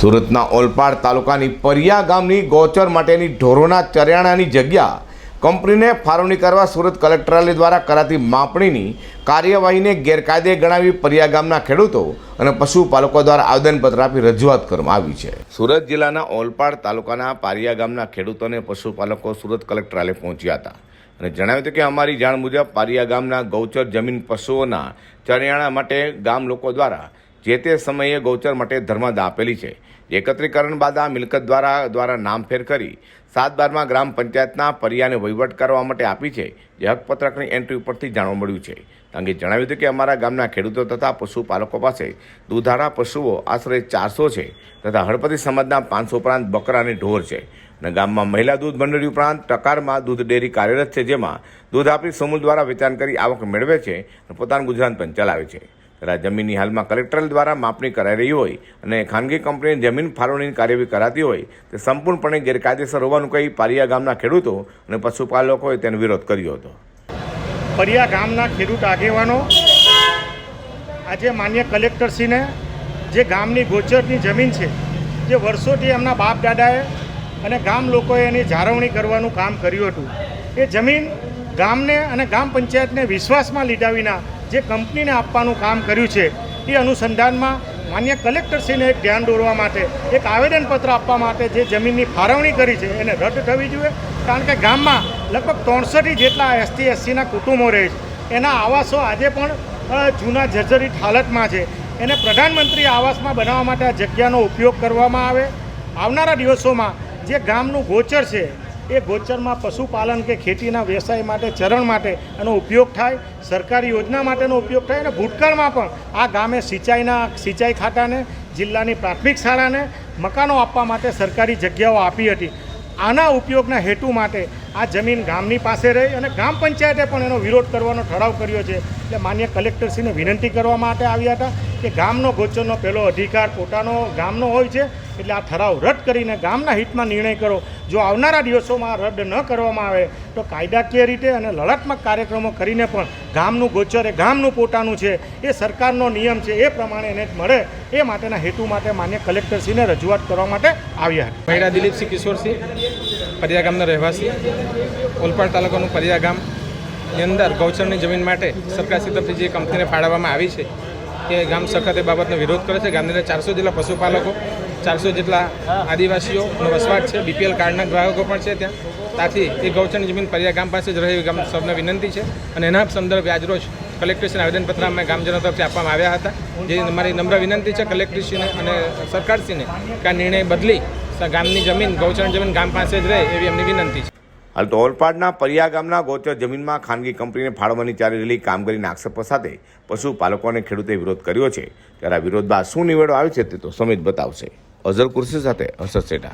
સુરતના ઓલપાડ તાલુકાની પરિયા ગામની ગૌચર માટેની ઢોરોના ચરિયાણાની જગ્યા. કંપનીને ફાળવણી કરવા સુરત કલેક્ટરાલય દ્વારા કરાતી માપણીની કાર્યવાહીને ગેરકાયદે ગણાવી પરિયા ગામના ખેડૂતો અને પશુપાલકો દ્વારા આવેદનપત્ર આપી રજૂઆત કરવામાં આવી છે. સુરત જિલ્લાના ઓલપાડ તાલુકાના પારિયા ગામના ખેડૂતો અને પશુપાલકો સુરત કલેક્ટરાલય પહોંચ્યા હતા અને જણાવ્યું હતું કે અમારી જાણ મુજબ પારિયા ગામના ગૌચર જમીન પશુઓના ચરિયાણા માટે ગામ લોકો દ્વારા જે તે સમયે ગૌચર માટે ધર્મદ આપેલી છે. એકત્રીકરણ બાદ આ મિલકત દ્વારા દ્વારા નામફેર કરી સાત બારમાં ગ્રામ પંચાયતના પરિયાને વહીવટ કરવા માટે આપી છે, જે હકપત્રકની એન્ટ્રી ઉપરથી જાણવા મળ્યું છે. અંગે જણાવ્યું હતું કે અમારા ગામના ખેડૂતો તથા પશુપાલકો પાસે દૂધાળા પશુઓ આશરે ચારસો છે તથા હળપતિ સમાજના પાંચસો ઉપરાંત બકરા અને ઢોર છે. અને ગામમાં મહિલા દૂધ મંડળી ઉપરાંત ટકારમાં દૂધ ડેરી કાર્યરત છે, જેમાં દૂધ આપી સમૂહ દ્વારા વેચાણ કરી આવક મેળવે છે અને પોતાનું ગુજરાન પણ ચલાવે છે. જમીનની હાલમાં કલેક્ટર દ્વારા માપણી કરાઈ રહી હોય અને ખાનગી કંપનીની જમીન ફાળવણીની કાર્યવાહી કરાતી હોય, તે સંપૂર્ણપણે ગેરકાયદેસર હોવાનું કહી પારિયા ગામના ખેડૂતો અને પશુપાલકોએ તેનો વિરોધ કર્યો હતો. પરિયા ગામના ખેડૂત આગેવાનો, આજે માન્ય કલેક્ટરશ્રીને જે ગામની ગોચરની જમીન છે, જે વર્ષોથી એમના બાપ દાદાએ અને ગામ લોકોએ એની જાળવણી કરવાનું કામ કર્યું હતું, એ જમીન ગામને અને ગામ પંચાયતને વિશ્વાસમાં લીધા વિના જે કંપનીને આપવાનું કામ કર્યું છે, એ અનુસંધાનમાં માન્ય કલેક્ટરશ્રીને એક ધ્યાન દોરવા માટે, એક આવેદનપત્ર આપવા માટે જે જમીનની ફાળવણી કરી છે, એને રદ થવી જોઈએ. કારણ કે ગામમાં લગભગ ત્રણસોથી જેટલા એસટી, એસસીના કુટુંબો રહે છે. એના આવાસો આજે પણ જૂના જર્જરિત હાલતમાં છે. એને પ્રધાનમંત્રી આવાસમાં બનાવવા માટે આ જગ્યાનો ઉપયોગ કરવામાં આવે. આવનારા દિવસોમાં જે ગામનું ગોચર છે એ ગોચરમાં પશુપાલન કે ખેતીના વ્યવસાય માટે, ચરણ માટે એનો ઉપયોગ થાય, સરકારી યોજના માટેનો ઉપયોગ થાય અને ભૂતકાળમાં પણ આ ગામે સિંચાઈના, સિંચાઈ ખાતાને, જિલ્લાની પ્રાથમિક શાળાને મકાનો આપવા માટે સરકારી જગ્યાઓ આપી હતી. આના ઉપયોગના હેતુ માટે આ જમીન ગામની પાસે રહી અને ગ્રામ પંચાયતે પણ એનો વિરોધ કરવાનો ઠરાવ કર્યો છે. એટલે માન્ય કલેક્ટરશ્રીને વિનંતી કરવા માટે આવ્યા હતા કે ગામનો ગોચરનો પહેલો અધિકાર પોતાનો ગામનો હોય છે. એટલે આ ઠરાવ રદ કરીને ગામના હિતમાં નિર્ણય કરો. જો આવનારા દિવસોમાં રદ ન કરવામાં આવે, તો કાયદાકીય રીતે અને લડાત્મક કાર્યક્રમો કરીને પણ ગામનું ગોચર એ ગામનું પોતાનું છે, એ સરકારનો નિયમ છે, એ પ્રમાણે એને મળે. એ માટેના હેતુ માટે માન્ય કલેક્ટરશ્રીને રજૂઆત કરવા માટે આવ્યા હતા. મહિલા દિલીપસિંહ કિશોરસિંહ, પરિયા ગામના રહેવાસી. ઓલપાડ તાલુકાનું પરિયા ગામની અંદર ગૌચરની જમીન માટે સરકારશ્રી તરફથી જે કંપનીને ફાળવવામાં આવી છે તે ગામ સખત એ બાબતનો વિરોધ કરે છે. ગામની અંદર ચારસો જેટલા પશુપાલકો ચારસો જેટલા આદિવાસીઓનો વસવાટ છે. બીપીએલ કાર્ડના ગ્રાહકો પણ છે ત્યાં. ત્યાંથી એ ગૌચરની જમીન પરિયા ગામ પાસે જ રહે ગામ સૌને વિનંતી છે. અને એના સંદર્ભે આજરોજ કલેક્ટરશ્રીને આવેદનપત્ર અમે ગામજનો તરફથી આપવામાં આવ્યા હતા. જે મારી નમ્ર વિનંતી છે કલેક્ટરશ્રીને અને સરકારશ્રીને કે આ નિર્ણય બદલી ગામની જમીન, ગૌચરની જમીન ગામ પાસે જ રહે એવી એમની વિનંતી છે. હાલ તો ઓલપાડના પરિયા ગામના ગોચર જમીનમાં ખાનગી કંપનીને ફાળવવાની ચાલી રહેલી કામગીરીના આક્ષેપો સાથે પશુપાલકો અને ખેડૂતે વિરોધ કર્યો છે. ત્યારે આ વિરોધ બાદ શું નિવેડો આવે છે તે તો સમિત બતાવશે. অজর কুরসির সাথে হচ্ছে সেটা।